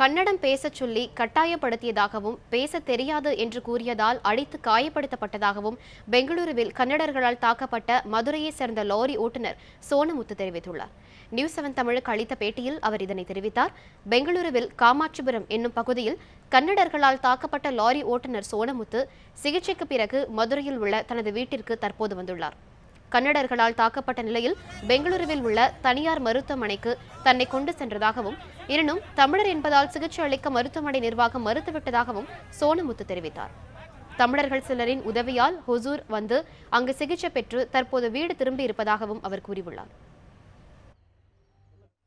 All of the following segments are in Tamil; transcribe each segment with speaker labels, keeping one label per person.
Speaker 1: கன்னடம் பேசச் சொல்லி கட்டாயப்படுத்தியதாகவும் பேசத் தெரியாது என்று கூறியதால் அடித்து காயப்படுத்தப்பட்டதாகவும் பெங்களூருவில் கன்னடர்களால் தாக்கப்பட்ட மதுரையைச் சேர்ந்த லாரி ஓட்டுநர் சோனமுத்து தெரிவித்துள்ளார். நியூஸ் செவன் தமிழுக்கு அளித்த பேட்டியில் அவர் இதனை தெரிவித்தார். பெங்களூருவில் காமாட்சிபுரம் என்னும் பகுதியில் கன்னடர்களால் தாக்கப்பட்ட லாரி ஓட்டுநர் சோனமுத்து சிகிச்சைக்கு பிறகு மதுரையில் உள்ள தனது வீட்டிற்கு தற்போது வந்துள்ளார். கன்னடர்களால் தாக்கப்பட்ட நிலையில் பெங்களூருவில் உள்ள தனியார் மருத்துவமனைக்கு தன்னை கொண்டு சென்றதாகவும் எனினும் தமிழர் என்பதால் சிகிச்சை அளிக்க மருத்துவமனை நிர்வாகம் மறுத்துவிட்டதாகவும் சோனமுத்து தெரிவித்தார். தமிழர்கள் சிலரின் உதவியால் ஹொசூர் வந்து அங்கு சிகிச்சை பெற்று தற்போது வீடு திரும்பி இருப்பதாகவும் அவர் கூறியுள்ளார்.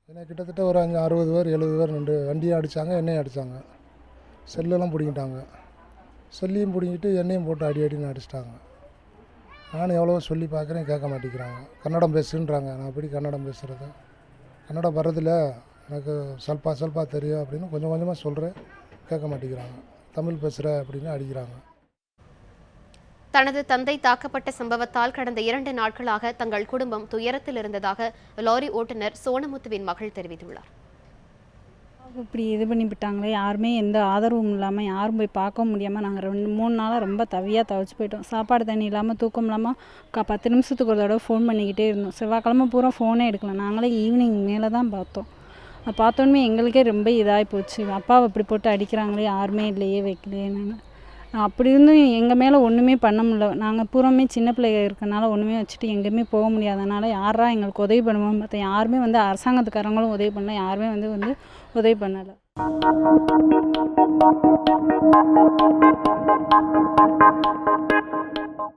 Speaker 2: என்னை கிட்டத்தட்ட ஒரு அஞ்சு அறுபது பேர் எழுபது பேர் நின்று வண்டியை அடித்தாங்க எண்ணெயும் அடித்தாங்க செல்லெல்லாம் பிடிங்கிட்டாங்க. செல்லையும் பிடிங்கிட்டு எண்ணெயும் போட்டு அடி அடின்னு அடிச்சிட்டாங்க. நானும் எவ்வளோ சொல்லி பார்க்குறேன் கேட்க மாட்டேங்கிறாங்க. கன்னடம் பேசுன்றாங்க நான் எப்படி கன்னடம் பேசுகிறது கன்னடம் வர்றதில்ல. எனக்கு சல்பா சல்பா தெரியும் அப்படின்னு கொஞ்சம் கொஞ்சமாக சொல்கிறேன் கேட்க மாட்டேங்கிறாங்க. தமிழ் பேசுகிற அப்படின்னு அடிக்கிறாங்க.
Speaker 1: தனது தந்தை தாக்கப்பட்ட சம்பவத்தால் கடந்த இரண்டு நாட்களாக தங்கள் குடும்பம் துயரத்தில் இருந்ததாக லாரி ஓட்டுநர் சோனமுத்துவின் மகள் தெரிவித்துள்ளார்.
Speaker 3: இப்படி இது பண்ணி விட்டாங்களே யாருமே எந்த ஆதரவும் இல்லாமல் யாரும் போய் பார்க்கவும் முடியாமல் நாங்கள் ரெண்டு மூணு நாளாக ரொம்ப தவியாக தவிச்சு போயிட்டோம். சாப்பாடு தண்ணி இல்லாமல் தூக்கம் இல்லாமல் க பத்து நிமிஷத்துக்கு ஒரு தடவை ஃபோன் பண்ணிக்கிட்டே இருந்தோம். செவ்வாய்க்கிழமை பூரா ஃபோனே எடுக்கல. நாங்களே ஈவினிங் மேலே தான் பார்த்தோம். பார்த்தோன்னே எங்களுக்கே ரொம்ப இதாகி போச்சு. அப்பாவை இப்படி போட்டு அடிக்கிறாங்களே யாருமே இல்லையே வைக்கலையே நான் அப்படி இருந்தும் எங்கள் மேலே ஒன்றுமே பண்ண முடியல. நாங்கள் பூராமே சின்ன பிள்ளைங்க இருக்கனால ஒன்றுமே வச்சுட்டு எங்கேயுமே போக முடியாதனால யாரா எங்களுக்கு உதவி பண்ணுவோம். பார்த்தா யாருமே வந்து அரசாங்கத்துக்காரங்களும் உதவி பண்ணல. யாருமே வந்து வந்து உதவி பண்ணலை.